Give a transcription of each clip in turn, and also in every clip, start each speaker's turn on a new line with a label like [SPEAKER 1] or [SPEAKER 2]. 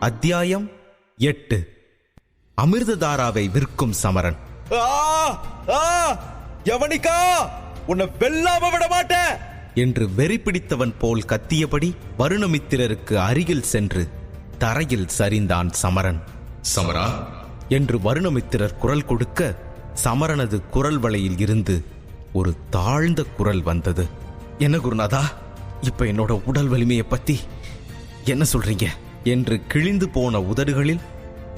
[SPEAKER 1] அத்தியாயம் எட்டு. அமிர்ததாராவை விற்கும் சமரன்.
[SPEAKER 2] ஆ! ஆ! யவனிகா உன்னை வெல்லாம விட மாட்டேன்!
[SPEAKER 1] என்று வெறி பிடித்தவன் போல் கத்தியபடி வருணமித்திரருக்கு அருகில் சென்று தரையில் சரிந்தான் சமரன்.
[SPEAKER 3] சமரா?
[SPEAKER 1] என்று வருணமித்திரர் குரல் கொடுக்க சமரனது குரல் வளையில் இருந்து ஒரு தாழ்ந்த குரல் வந்தது. என்ன குருநாதா இப்ப என்னோட உடல் வலிமையை பத்தி என்ன சொல்றீங்க? என்று கிழிந்து போன உதடுகளில்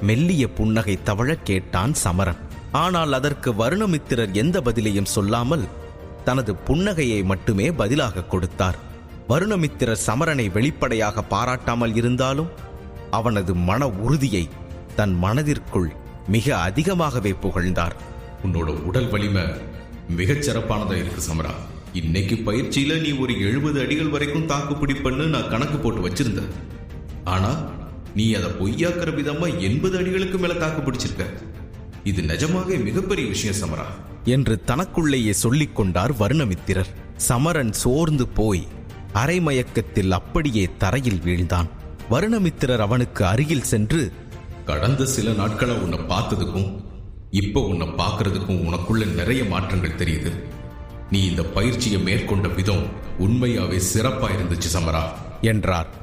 [SPEAKER 1] மெல்லிய புன்னகை தவழக் கேட்டான் சமரன். ஆனால் அதற்கு வருணமித்திரர் எந்த பதிலையும் சொல்லாமல் தனது புன்னகையை மட்டுமே பதிலாக கொடுத்தார். வருணமித்திரர் சமரனை வெளிப்படையாக பாராட்டாமல் இருந்தாலும் அவனது மன உறுதியை தன் மனதிற்குள் மிக அதிகமாகவே புகழ்ந்தார்.
[SPEAKER 3] உன்னோட உடல் வலிமை மிகச் சிறப்பானதா இருக்கு சமரா. இன்னைக்கு பயிற்சியில நீ ஒரு எழுபது அடிகள் வரைக்கும் தாக்கு பிடிப்பன்னு நான் கணக்கு போட்டு வச்சிருந்தேன். ஆனா நீ அதை பொய்யாக்குற விதமா எண்பது அடிகளுக்கு மேல தாக்கு பிடிச்சிருக்க. இது நிஜமாக மிகப்பெரிய விஷயம் சமரா.
[SPEAKER 1] என்று தனக்குள்ளேயே சொல்லிக் கொண்டார் வருணமித்திரர். சமரன் சோர்ந்து போய் அரைமயக்கத்தில் அப்படியே தரையில் வீழ்ந்தான். வருணமித்திரர் அவனுக்கு அருகில் சென்று
[SPEAKER 3] கடந்த சில நாட்களா உன்னை பார்த்ததுக்கும் இப்போ உன்னை பார்க்கறதுக்கும் உனக்குள்ள நிறைய மாற்றங்கள் தெரியுது. நீ இந்த பயிற்சியை மேற்கொண்ட விதம் உண்மையாவே சிறப்பா இருந்துச்சு சமரா
[SPEAKER 1] என்றார்.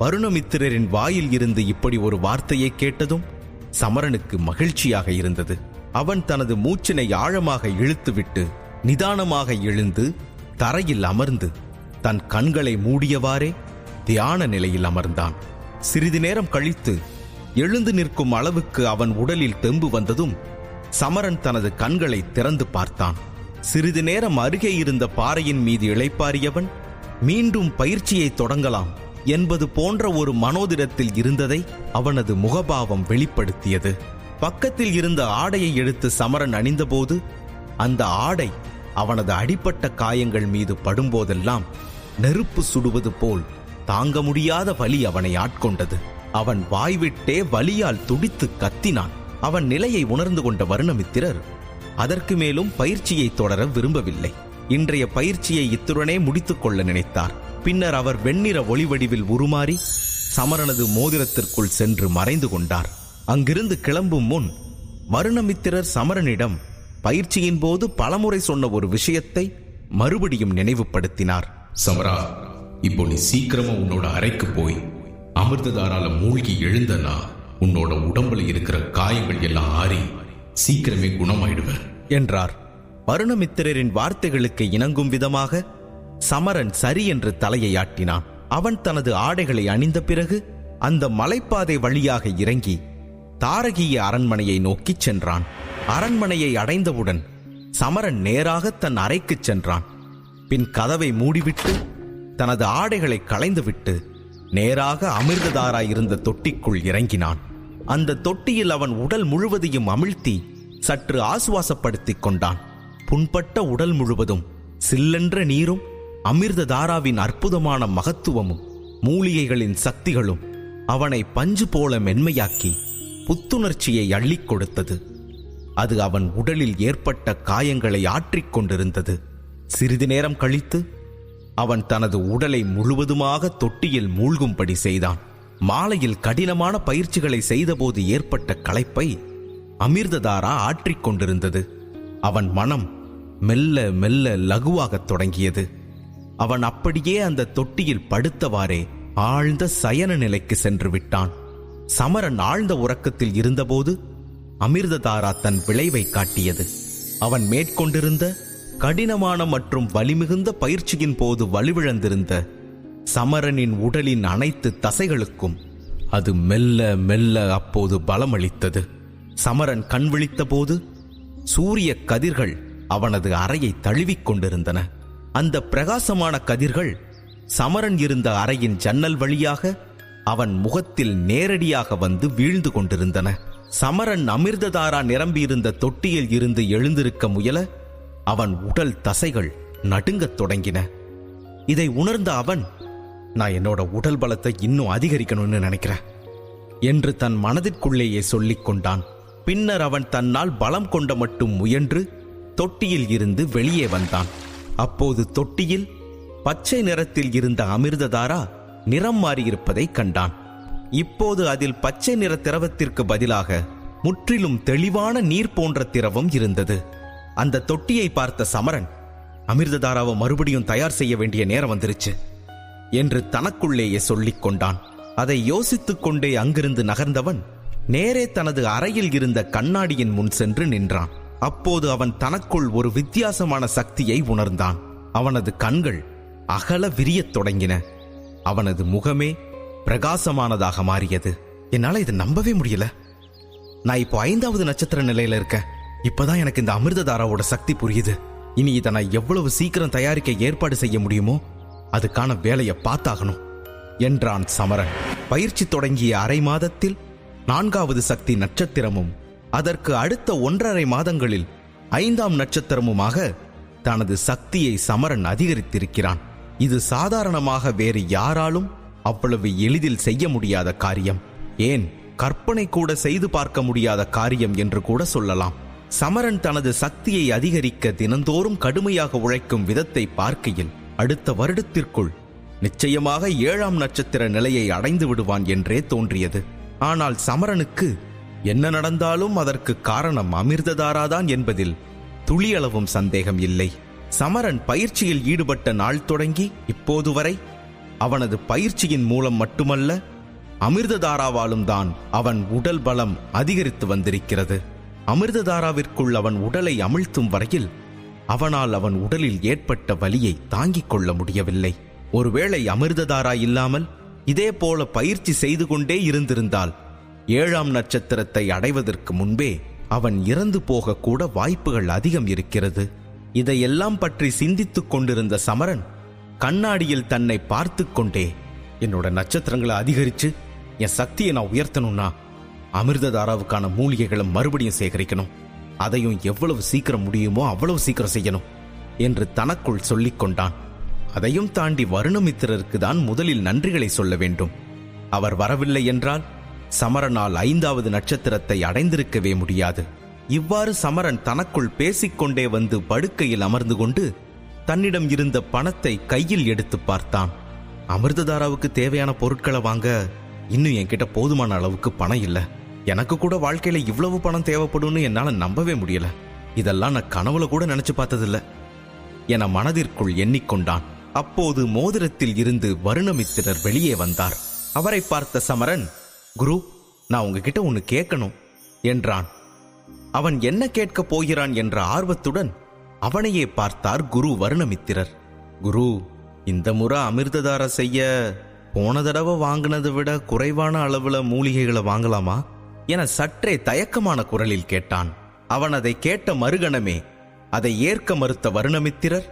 [SPEAKER 1] வருணமித்திரரின் வாயில் இருந்து இப்படி ஒரு வார்த்தையை கேட்டதும் சமரனுக்கு மகிழ்ச்சியாக இருந்தது. அவன் தனது மூச்சினை ஆழமாக இழுத்துவிட்டு நிதானமாக எழுந்து தரையில் அமர்ந்து தன் கண்களை மூடியவாறே தியான நிலையில் அமர்ந்தான். சிறிது நேரம் கழித்து எழுந்து நிற்கும் அளவுக்கு அவன் உடலில் தெம்பு வந்ததும் சமரன் தனது கண்களை திறந்து பார்த்தான். சிறிது நேரம் அருகே இருந்த பாறையின் மீது இளைப்பாரியவன் மீண்டும் பயிற்சியை தொடங்கலாம் என்பது போன்ற ஒரு மனோதிடத்தில் இருந்ததை அவனது முகபாவம் வெளிப்படுத்தியது. பக்கத்தில் இருந்த ஆடையை எடுத்து சமரன் அணிந்தபோது அந்த ஆடை அவனது அடிப்பட்ட காயங்கள் மீது படும்போதெல்லாம் நெருப்பு சுடுவது போல் தாங்க முடியாத வலி அவனை ஆட்கொண்டது. அவன் வாய்விட்டே வலியால் துடித்து கத்தினான். அவன் நிலையை உணர்ந்து கொண்ட வருணமித்திரர் அதற்கு மேலும் பயிற்சியை தொடர விரும்பவில்லை. இன்றைய பயிற்சியை இத்துடனே முடித்துக் கொள்ள நினைத்தார். பின்னர் அவர் வெண்ணிற ஒளிவடிவில் உருமாறி சமரனது மோதிரத்திற்குள் சென்று மறைந்து கொண்டார். அங்கிருந்து கிளம்பும் முன் வருணமித்திரர் சமரனிடம் பயிற்சியின் போது பலமுறை சொன்ன ஒரு விஷயத்தை மறுபடியும் நினைவுபடுத்தினார்.
[SPEAKER 3] சமரா இப்போ நீ சீக்கிரமா உன்னோட அறைக்கு போய் அமிர்ததாரால மூழ்கி எழுந்தனா உன்னோட உடம்புல இருக்கிற காயங்கள் எல்லாம் ஆறி சீக்கிரமே குணமாயிடுவ
[SPEAKER 1] என்றார். வருணமித்திரரின் வார்த்தைகளுக்கு இணங்கும் விதமாக சமரன் சரி என்று தலையை ஆட்டினான். அவன் தனது ஆடைகளை அணிந்த பிறகு அந்த மலைப்பாதை வழியாக இறங்கி தாரகிய அரண்மனையை நோக்கிச் சென்றான். அரண்மனையை அடைந்தவுடன் சமரன் நேராக தன் அறைக்குச் சென்றான். பின் கதவை மூடிவிட்டு தனது ஆடைகளை களைந்துவிட்டு நேராக அமிர்ததாராய் இருந்த தொட்டிக்குள் இறங்கினான். அந்த தொட்டியில் அவன் உடல் முழுவதையும் அமிழ்த்தி சற்று ஆசுவாசப்படுத்திக் கொண்டான். புண்பட்ட உடல் முழுவதும் சில்லென்ற நீரும் அமிர்ததாராவின் அற்புதமான மகத்துவமும் மூலிகைகளின் சக்திகளும் அவனை பஞ்சு போல மென்மையாக்கி புத்துணர்ச்சியை அள்ளிக் கொடுத்தது. அது அவன் உடலில் ஏற்பட்ட காயங்களை ஆற்றிக் கொண்டிருந்தது. சிறிது நேரம் கழித்து அவன் தனது உடலை முழுவதுமாக தொட்டியில் மூழ்கும்படி செய்தான். மாலையில் கடினமான பயிற்சிகளை செய்தபோது ஏற்பட்ட களைப்பை அமிர்ததாரா ஆற்றிக் கொண்டிருந்தது. அவன் மனம் மெல்ல மெல்ல லகுவாகத் தொடங்கியது. அவன் அப்படியே அந்த தொட்டியில் படுத்தவாறே ஆழ்ந்த சயன நிலைக்கு சென்று விட்டான். சமரன் ஆழ்ந்த உறக்கத்தில் இருந்தபோது அமிர்ததாரா தன் விளைவை காட்டியது. அவன் மேற்கொண்டிருந்த கடினமான மற்றும் வலிமிகுந்த பயிற்சியின் போது வலுவிழந்திருந்த சமரனின் உடலின் அனைத்து தசைகளுக்கும் அது மெல்ல மெல்ல அப்போது பலமளித்தது. சமரன் கண் விழித்தபோது சூரிய கதிர்கள் அவனது அறையை தழுவிக் கொண்டிருந்தன. அந்த பிரகாசமான கதிர்கள் சமரன் இருந்த அறையின் ஜன்னல் வழியாக அவன் முகத்தில் நேரடியாக வந்து வீழ்ந்து கொண்டிருந்தன. சமரன் அமிர்ததாரா நிரம்பியிருந்த தொட்டியில் இருந்து எழுந்திருக்க முயல அவன் உடல் தசைகள் நடுங்கத் தொடங்கின. இதை உணர்ந்த அவன் நான் என்னோட உடல் பலத்தை இன்னும் அதிகரிக்கணும்னு நினைக்கிறேன் என்று தன் மனதிற்குள்ளேயே சொல்லிக் கொண்டான். பின்னர் அவன் தன்னால் பலம் கொண்ட மட்டும் முயன்று தொட்டியில் இருந்து வெளியே வந்தான். அப்போது தொட்டியில் பச்சை நிறத்தில் இருந்த அமிர்ததாரா நிறம் மாறியிருப்பதைக் கண்டான். இப்போது அதில் பச்சை நிற திரவத்திற்கு பதிலாக முற்றிலும் தெளிவான நீர் போன்ற திரவம் இருந்தது. அந்த தொட்டியை பார்த்த சமரன் அமிர்ததாராவை மறுபடியும் தயார் செய்ய வேண்டிய நேரம் வந்துருச்சு என்று தனக்குள்ளேயே சொல்லிக் கொண்டான். அதை யோசித்துக் கொண்டே அங்கிருந்து நகர்ந்தவன் நேரே தனது அறையில் இருந்த கண்ணாடியின் முன் சென்று நின்றான். அப்போது அவன் தனக்குள் ஒரு வித்தியாசமான சக்தியை உணர்ந்தான். அவனது கண்கள் அகல விரியத் தொடங்கின. அவனது முகமே பிரகாசமானதாக மாறியது. என்னால இதை நம்பவே முடியல. நான் இப்போ ஐந்தாவது நட்சத்திர நிலையில இருக்கேன். இப்பதான் எனக்கு இந்த அமிர்ததாராவோட சக்தி புரியுது. இனி இதை நான் எவ்வளவு சீக்கிரம் தயாரிக்க ஏற்பாடு செய்ய முடியுமோ அதுக்கான வேலையை பார்த்தாகணும் என்றான் சமரன். பயிற்சி தொடங்கிய அரை மாதத்தில் நான்காவது சக்தி நட்சத்திரமும் அதற்கு அடுத்த ஒன்றரை மாதங்களில் ஐந்தாம் நட்சத்திரமுமாக தனது சக்தியை சமரன் அதிகரித்திருக்கிறான். இது சாதாரணமாக வேறு யாராலும் அவ்வளவு எளிதில் செய்ய முடியாத காரியம். ஏன்? கற்பனை கூட செய்து பார்க்க முடியாத காரியம் என்று கூட சொல்லலாம். சமரன் தனது சக்தியை அதிகரிக்க தினந்தோறும் கடுமையாக உழைக்கும் விதத்தை பார்க்கையில் அடுத்த வருடத்திற்குள் நிச்சயமாக ஏழாம் நட்சத்திர நிலையை அடைந்து விடுவான் என்றே தோன்றியது. ஆனால் சமரனுக்கு என்ன நடந்தாலும் அதற்கு காரணம் அமிர்ததாராதான் என்பதில் துளியளவும் சந்தேகம் இல்லை. சமரன் பயிற்சியில் ஈடுபட்ட நாள் தொடங்கி இப்போது வரை அவனது பயிற்சியின் மூலம் மட்டுமல்ல அமிர்ததாராவாலும் தான் அவன் உடல் பலம் அதிகரித்து வந்திருக்கிறது. அமிர்ததாராவிற்குள் அவன் உடலை அமிழ்த்தும் வரையில் அவனால் அவன் உடலில் ஏற்பட்ட வலியை தாங்கிக் கொள்ள முடியவில்லை. ஒருவேளை அமிர்ததாரா இல்லாமல் இதே போல பயிற்சி செய்து கொண்டே இருந்திருந்தால் ஏழாம் நட்சத்திரத்தை அடைவதற்கு முன்பே அவன் இறந்து போகக்கூட வாய்ப்புகள் அதிகம் இருக்கிறது. இதையெல்லாம் பற்றி சிந்தித்துக் கொண்டிருந்த சமரன் கண்ணாடியில் தன்னை பார்த்து கொண்டே என்னோட நட்சத்திரங்களை அதிகரிச்சு என் சக்தியை நான் உயர்த்தணும்னா அமிர்ததாராவுக்கான மூலிகைகளை மறுபடியும் சேகரிக்கணும். அதையும் எவ்வளவு சீக்கிரம் முடியுமோ அவ்வளவு சீக்கிரம் செய்யணும் என்று தனக்குள் சொல்லிக் கொண்டான். அதையும் தாண்டி வருணமித்திரருக்கு தான் முதலில் நன்றிகளை சொல்ல வேண்டும். அவர் வரவில்லை என்றால் சமரனால் ஐந்தாவது நட்சத்திரத்தை அடைந்திருக்கவே முடியாது. இவ்வாறு சமரன் தனக்குள் பேசிக்கொண்டே வந்து படுக்கையில் அமர்ந்து கொண்டு தன்னிடம் இருந்த பணத்தை கையில் எடுத்து பார்த்தான். அமிர்ததாராவுக்கு தேவையான பொருட்களை வாங்க இன்னும் என்கிட்ட போதுமான அளவுக்கு பணம் இல்லை. எனக்கு கூட வாழ்க்கையில இவ்வளவு பணம் தேவைப்படும்னு என்னால நம்பவே முடியல. இதெல்லாம் நான் கனவுல கூட நினைச்சு பார்த்ததில்ல. என மனதிற்குள் எண்ணிக்கொண்டான். அப்போது மோதிரத்தில் இருந்து வருணமித்திரர் வெளியே வந்தார். அவரை பார்த்த சமரன் குரு நான் உங்ககிட்ட ஒன்று கேட்கணும் என்றான். அவன் என்ன கேட்கப் போகிறான் என்ற ஆர்வத்துடன் அவனையே பார்த்தார் குரு வருணமித்திரர். குரு இந்த முறை அமிர்ததார செய்ய போன தடவை வாங்கினதை விட குறைவான அளவுல மூலிகைகளை வாங்கலாமா? என சற்றே தயக்கமான குரலில் கேட்டான். அவன் அதை கேட்ட மறுகணமே அதை ஏற்க மறுத்த வருணமித்திரர்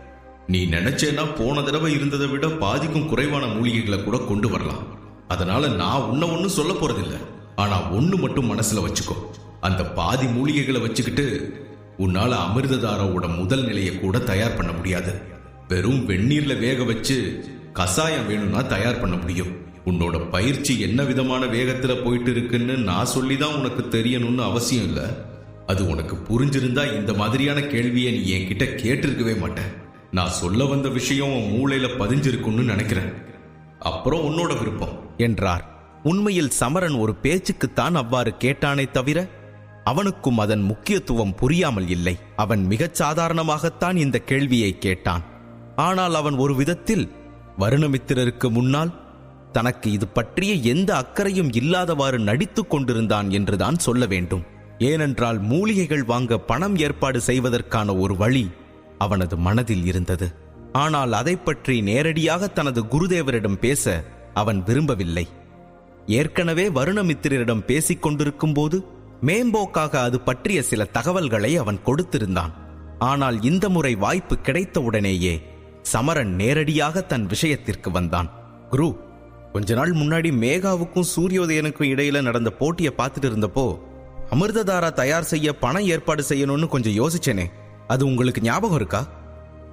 [SPEAKER 3] நீ நினைச்சேன்னா போன தடவை இருந்ததை விட பாதிக்கும் குறைவான மூலிகைகளை கூட கொண்டு வரலாம். அதனால நான் உன்ன ஒன்றும் சொல்ல போறதில்ல. ஆனா ஒண்ணு மட்டும் மனசுல வச்சுக்கோ. அந்த பாதி மூலிகைகளை வச்சுக்கிட்டு உன்னால அமிர்ததாரோட முதல் நிலையை கூட தயார் பண்ண முடியாது. வெறும் வெந்நீர்ல வேக வச்சு கசாயம் வேணும்னா தயார் பண்ண முடியும். உன்னோட பயிற்சி என்ன விதமான வேகத்துல போயிட்டு இருக்குன்னு நான் சொல்லிதான் உனக்கு தெரியணும்னு அவசியம் இல்ல. அது உனக்கு புரிஞ்சிருந்தா இந்த மாதிரியான கேள்வியை நீ என்கிட்ட கேட்டிருக்கவே மாட்டேன். நான் சொல்ல வந்த விஷயம் உன் மூளையில பதிஞ்சிருக்கும்னு நினைக்கிறேன். அப்புறம் உன்னோட விருப்பம்.
[SPEAKER 1] என்றார். உண்மையில் சமரன் ஒரு பேச்சுக்குத்தான் அவ்வாறு கேட்டானே தவிர அவனுக்கும் அதன் முக்கியத்துவம் புரியாமல் இல்லை. அவன் மிகச் சாதாரணமாகத்தான் இந்த கேள்வியை கேட்டான். ஆனால் அவன் ஒரு விதத்தில் வருணமித்திரருக்கு முன்னால் தனக்கு இது பற்றிய எந்த அக்கறையும் இல்லாதவாறு நடித்துக் கொண்டிருந்தான் என்றுதான் சொல்ல வேண்டும். ஏனென்றால் மூலிகைகள் வாங்க பணம் ஏற்பாடு செய்வதற்கான ஒரு வழி அவனது மனதில் இருந்தது. ஆனால் அதை பற்றி நேரடியாக தனது குருதேவரிடம் பேச அவன் விரும்பவில்லை. ஏற்கனவே வருணமித்திரரிடம் பேசிக் கொண்டிருக்கும் போது மேம்போக்காக அது பற்றிய சில தகவல்களை அவன் கொடுத்திருந்தான். ஆனால் இந்த முறை வாய்ப்பு கிடைத்தவுடனேயே சமரன் நேரடியாக தன் விஷயத்திற்கு வந்தான். குரு கொஞ்ச நாள் முன்னாடி மேகாவுக்கும் சூரியோதயனுக்கும் இடையில நடந்த போட்டியை பார்த்துட்டு இருந்தப்போ அமிர்ததாரா தயார் செய்ய பணம் ஏற்பாடு செய்யணும்னு கொஞ்சம் யோசிச்சேனே. அது உங்களுக்கு ஞாபகம் இருக்கா?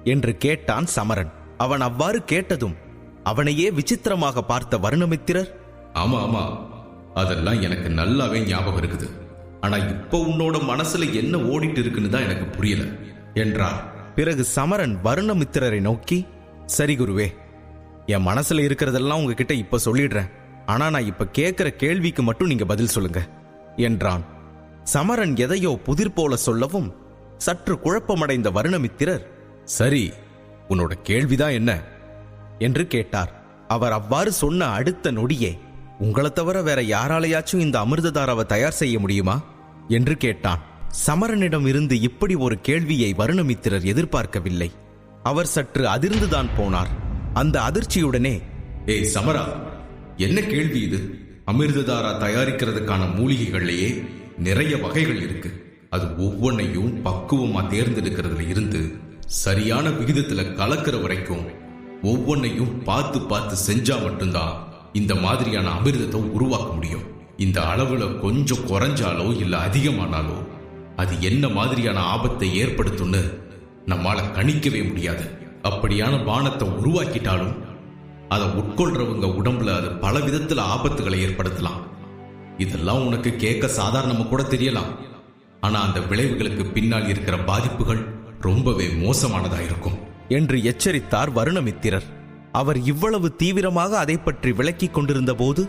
[SPEAKER 1] என்று கேட்டான் சமரன். அவன் அவ்வாறு கேட்டதும் அவனையே விசித்திரமாக பார்த்த வருணமித்திரர்
[SPEAKER 3] ஆமா ஆமா. அதெல்லாம் எனக்கு நல்லாவே ஞாபகம் இருக்குது. ஆனா இப்போ உன்னோட மனசுல என்ன ஓடிட்டு இருக்குன்னு தான் எனக்கு புரியல என்றார்.
[SPEAKER 1] பிறகு சமரன் வருணமித்திரரை நோக்கி சரி குருவே என் மனசுல இருக்கிறதெல்லாம் உங்ககிட்ட இப்ப சொல்லிடுறேன். ஆனா நான் இப்ப கேட்கிற கேள்விக்கு மட்டும் நீங்க பதில் சொல்லுங்க என்றான். சமரன் எதையோ புதிர் போல சொல்லவும் சற்று குழப்பமடைந்த வருணமித்திரர் சரி உன்னோட கேள்விதான் என்ன? என்று கேட்டார். அவர் அவ்வாறு சொன்ன அடுத்த நொடியே உங்களை தவிர வேற யாராலையாச்சும் இந்த அமிர்ததாராவை தயார் செய்ய முடியுமா? என்று கேட்டான். சமரனிடம் இருந்து இப்படி ஒரு கேள்வியை வருணமித்திரர் எதிர்பார்க்கவில்லை. அவர் சற்று அதிர்ந்துதான் போனார். அந்த அதிர்ச்சியுடனே
[SPEAKER 3] ஏய் சமரா என்ன கேள்வி இது? அமிர்ததாரா தயாரிக்கிறதுக்கான மூலிகைகள்லேயே நிறைய வகைகள் இருக்கு. அது ஒவ்வொன்னையும் பக்குவமா தேர்ந்தெடுக்கிறதுல இருந்து சரியான விகிதத்துல கலக்கிற வரைக்கும் ஒவ்வொன்னையும் பார்த்து பார்த்து செஞ்சா மட்டும்தான் இந்த மாதிரியான அமிர்தத்தை உருவாக்க முடியும். இந்த அளவுல கொஞ்சம் குறைஞ்சாலோ இல்ல அதிகமானாலோ அது என்ன மாதிரியான ஆபத்தை ஏற்படுத்தும்னு நம்மால கணிக்கவே முடியாது. அப்படியான பானத்தை உருவாக்கிட்டாலும் அதை உட்கொள்றவங்க உடம்புல அது பல விதத்துல ஆபத்துகளை ஏற்படுத்தலாம். இதெல்லாம் உனக்கு கேட்க சாதாரணமா கூட தெரியலாம். ஆனா அந்த விளைவுகளுக்கு பின்னால் இருக்கிற பாதிப்புகள் ரொம்பவே மோசமானதா இருக்கும்.
[SPEAKER 1] என்று எச்சரித்தார் வருணமித்திரர். அவர் இவ்வளவு தீவிரமாக அதை பற்றி விளக்கிக் கொண்டிருந்த போது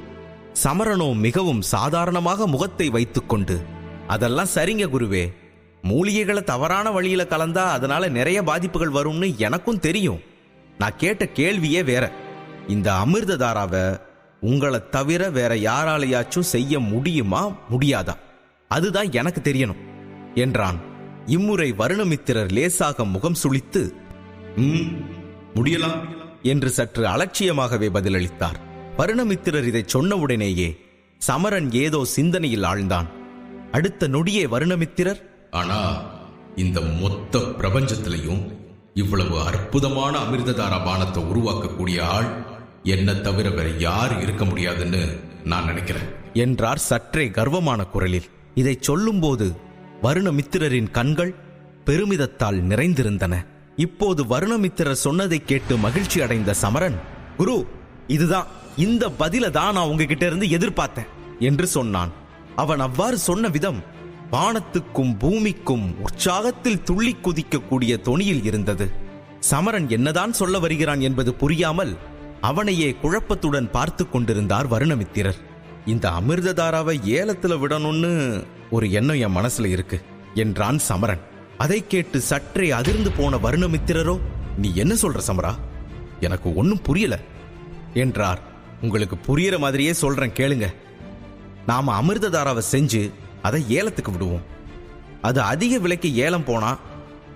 [SPEAKER 1] சமரனோ மிகவும் சாதாரணமாக முகத்தை வைத்துக்கொண்டு அதெல்லாம் சரிங்க குருவே. மூலிகைகளை தவறான வழியில கலந்தா அதனால நிறைய பாதிப்புகள் வரும்னு எனக்கும் தெரியும். நான் கேட்ட கேள்வியே வேற. இந்த அமிர்ததாராவை உங்களை தவிர வேற யாராலையாச்சும் செய்ய முடியுமா முடியாதா? அதுதான் எனக்கு தெரியணும் என்றான். இம்முறை வருணமித்திரர் லேசாக முகம்
[SPEAKER 3] சுழித்து முடியலாம்.
[SPEAKER 1] என்று சற்று அலட்சியமாகவே பதிலளித்தார். வருணமித்திரர் இதைச் சொன்னவுடனேயே சமரன் ஏதோ சிந்தனையில் ஆழ்ந்தான். அடுத்த நொடியே வருணமித்திரர்?
[SPEAKER 3] ஆனா இந்த மொத்த பிரபஞ்சத்திலையும் இவ்வளவு அற்புதமான அமிர்ததாரா பானத்தை உருவாக்கக்கூடிய ஆள் என்ன தவிர வேற யார் இருக்க முடியாதுன்னு நான் நினைக்கிறேன்.
[SPEAKER 1] என்றார் சற்றே கர்வமான குரலில். இதைச் சொல்லும்போது வருணமித்திரரின் கண்கள் பெருமிதத்தால் நிறைந்திருந்தன. இப்போது வருணமித்திரர் சொன்னதைக் கேட்டு மகிழ்ச்சி அடைந்த சமரன் குரு இதுதான். இந்த பதில தான் நான் உங்ககிட்ட இருந்து எதிர்பார்த்தேன் என்று சொன்னான். அவன் அவ்வாறு சொன்ன விதம் வானத்துக்கும் பூமிக்கும் உற்சாகத்தில் துள்ளி குதிக்கக்கூடிய தொனியில் இருந்தது. சமரன் என்னதான் சொல்ல வருகிறான் என்பது புரியாமல் அவனையே குழப்பத்துடன் பார்த்து கொண்டிருந்தார் வருணமித்திரர். இந்த அமிர்ததாராவை ஏலத்துல விடணும்னு ஒரு எண்ணம் என் மனசுல இருக்கு என்றான் சமரன். அதை கேட்டு சற்றே அதிர்ந்து போன வருணமித்திரரோ நீ என்ன சொல்ற சமரா? எனக்கு ஒன்னும் புரியல. என்றார். உங்களுக்கு புரியற மாதிரியே சொல்றேன் கேளுங்க. நாம அமிர்ததாராவை செஞ்சு அதை ஏலத்துக்கு விடுவோம். அது அதிக விலைக்கு ஏலம் போனா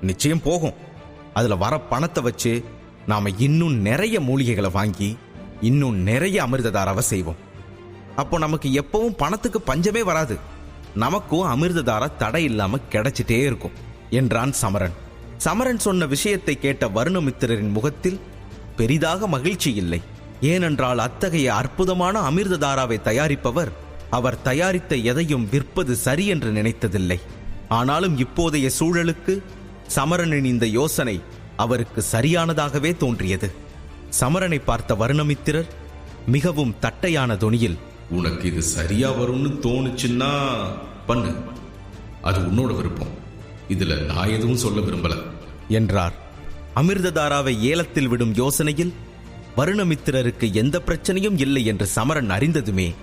[SPEAKER 1] நிச்சயம் போகும். அதுல வர பணத்தை வச்சு நாம இன்னும் நிறைய மூலிகைகளை வாங்கி இன்னும் நிறைய அமிர்ததாராவை செய்வோம். அப்போ நமக்கு எப்பவும் பணத்துக்கு பஞ்சமே வராது. நமக்கும் அமிர்ததாரா தடை இல்லாம கிடைச்சிட்டே இருக்கும். என்றான் சமரன். சமரன் சொன்ன விஷயத்தை கேட்ட வருணமித்திரரின் முகத்தில் பெரிதாக மகிழ்ச்சி இல்லை. ஏனென்றால் அத்தகைய அற்புதமான அமிர்ததாராவை தயாரிப்பவர் அவர் தயாரித்த எதையும் விற்பது சரி என்று நினைத்ததில்லை. ஆனாலும் இப்போதைய சூழலுக்கு சமரனின் இந்த யோசனை அவருக்கு சரியானதாகவே தோன்றியது. சமரனை பார்த்த வருணமித்திரர் மிகவும் தட்டையான தொனியில்
[SPEAKER 3] உனக்கு இது சரியா வரும்னு தோணுச்சுன்னா பண்ணு. அது உன்னோட விருப்பம். இதுல நான் எதுவும் சொல்ல விரும்பல.
[SPEAKER 1] என்றார். அமிர்ததாராவை ஏலத்தில் விடும் யோசனையில் வருணமித்திரருக்கு எந்த பிரச்சனையும் இல்லை என்று சமரன் அறிந்ததுமே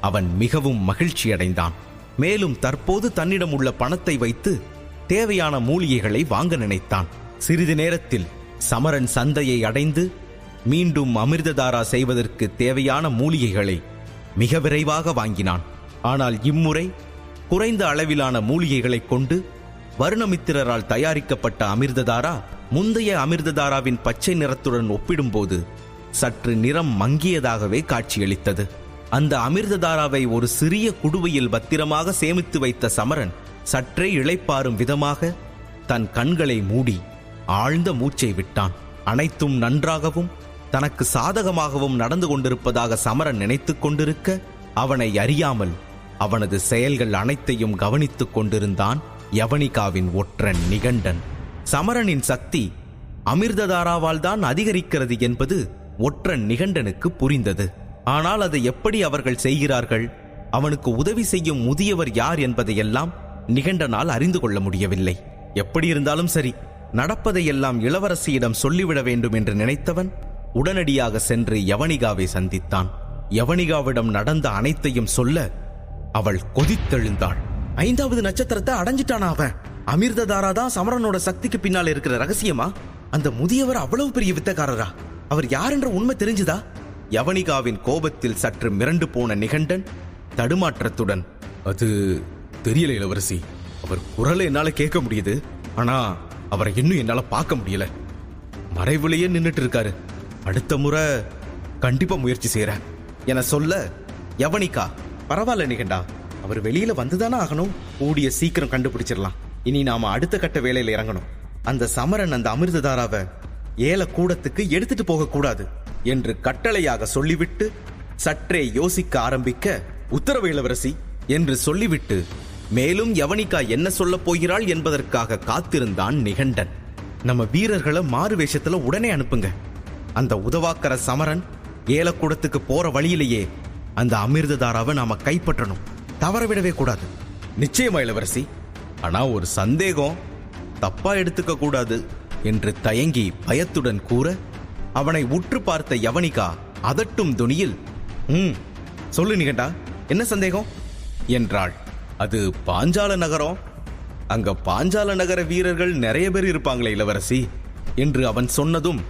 [SPEAKER 1] அவன் மிகவும் மகிழ்ச்சியடைந்தான். மேலும் தற்போது தன்னிடம் உள்ள பணத்தை வைத்து தேவையான மூலிகைகளை வாங்க நினைத்தான். சிறிது நேரத்தில் சமரன் சந்தையை அடைந்து மீண்டும் அமிர்ததாரா செய்வதற்கு தேவையான மூலிகைகளை மிக விரைவாக வாங்கினான். ஆனால் இம்முறை குறைந்த அளவிலான மூலிகைகளைக் கொண்டு வருணமித்திரரால் தயாரிக்கப்பட்ட அமிர்ததாரா முந்தைய அமிர்ததாராவின் பச்சை நிறத்துடன் ஒப்பிடும்போது சற்று நிறம் மங்கியதாகவே காட்சியளித்தது. அந்த அமிர்ததாராவை ஒரு சிறிய குடுவையில் பத்திரமாக சேமித்து வைத்த சமரன் சற்றே இளைப்பாறும் விதமாக தன் கண்களை மூடி ஆழ்ந்த மூச்சை விட்டான். அனைத்தும் நன்றாகவும் தனக்கு சாதகமாகவும் நடந்து கொண்டிருப்பதாக சமரன் நினைத்துக் கொண்டிருக்க அவனை அறியாமல் அவனது செயல்கள் அனைத்தையும் கவனித்துக் கொண்டிருந்தான். யவனிகாவின் ஒற்றன் நிகண்டன். சமரனின் சக்தி அமிர்ததாராவால் தான் அதிகரிக்கிறது என்பது ஒற்றன் நிகண்டனுக்கு புரிந்தது. ஆனால் அதை எப்படி அவர்கள் செய்கிறார்கள்? அவனுக்கு உதவி செய்யும் முதியவர் யார் என்பதையெல்லாம் நிகண்டனால் அறிந்து கொள்ள முடியவில்லை. எப்படி இருந்தாலும் சரி நடப்பதையெல்லாம் இளவரசியிடம் சொல்லிவிட வேண்டும் என்று நினைத்தவன் உடனடியாக சென்று யவனிகாவை சந்தித்தான். யவனிகாவிடம் நடந்த அனைத்தையும் சொல்ல அவள் கொதித்தெழுந்தாள். ஐந்தாவது நட்சத்திரத்தை அடைஞ்சிட்டானா அவன்? அமிர்ததாரா தான் சமரனோட சக்திக்கு பின்னால இருக்கிற ரகசியமா? அந்த முதியவர் அவ்வளவு பெரிய வித்தக்காரரா? அவர் யார் என்ற உண்மை தெரிஞ்சுதா? யவனிகாவின் கோபத்தில் சற்று மிரண்டு போன நிகண்டன் தடுமாற்றத்துடன் அது தெரியல இளவரசி. அவர் குரலை என்னால கேட்க முடியுது. ஆனா அவரை இன்னும் என்னால பார்க்க முடியல. மறைவிலேயே நின்னுட்டு இருக்காரு. அடுத்த முறை கண்டிப்பா முயற்சி செய்யறேன் என சொல்ல யவனிகா பரவாயில்ல நிகண்டா. அவர் வெளியில வந்துதானே ஆகணும்? கூடிய சீக்கிரம் கண்டுபிடிச்சிடலாம். இனி நாம அடுத்த கட்ட வேலையில இறங்கணும். அந்த சமரன் அந்த அமிர்ததாராவை ஏல கூடத்துக்கு எடுத்துட்டு போக கூடாது என்று கட்டளையாக சொல்லிவிட்டு சற்றே யோசிக்க ஆரம்பிக்க உத்தரவு இளவரசி என்று சொல்லிவிட்டு மேலும் யவனிகா என்ன சொல்லப் போகிறாள் என்பதற்காக காத்திருந்தான் நிகண்டன். நம்ம வீரர்களை மாறு வேஷத்துல உடனே அனுப்புங்க. அந்த உதவாக்கர சமரன் ஏலக்கூடத்துக்கு போற வழியிலேயே அந்த அமிர்ததாராவை நாம கைப்பற்றணும். தவற விடவே கூடாது. நிச்சயமா இளவரசி. ஆனா ஒரு சந்தேகம் தப்பா எடுத்துக்க கூடாது என்று தயங்கி பயத்துடன் கூற அவனை உற்று பார்த்த யவனிகா அதட்டும் துணியில் ம் சொல்லு நிகண்டா என்ன சந்தேகம்? என்றாள். அது பாஞ்சால நகரம். அங்க பாஞ்சால நகர வீரர்கள் நிறைய பேர் இருப்பாங்களே இளவரசி என்று அவன் சொன்னதும்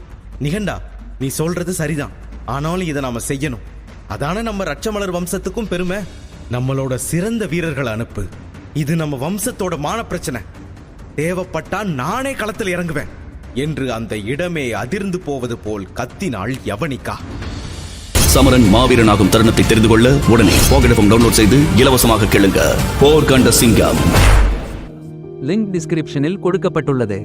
[SPEAKER 1] நிகண்டா நீ சொல்றது சரிதான். ஆனாலும் இதை நாம செய்யணும். அதான நம்ம ரட்சமலர் வம்சத்துக்கும் பெருமை. நம்மளோட சிறந்த வீரர்களை அனுப்பு. இது நம்ம வம்சத்தோட மான பிரச்சனை. தேவைப்பட்டா நானே களத்தில் இறங்குவேன் என்று அந்த இடமே அதிர்ந்து போவது போல் கத்தினாள் யவனிகா.
[SPEAKER 4] சமரன் மாவீரனாகும் தருணத்தை தெரிந்து கொள்ள உடனே போகடஃபம் டவுன்லோட் செய்து இலவசமாக கேளுங்க. போர் கண்ட சிங்கம்.
[SPEAKER 5] லிங்க் டிஸ்கிரிப்ஷனில் கொடுக்கப்பட்டுள்ளது.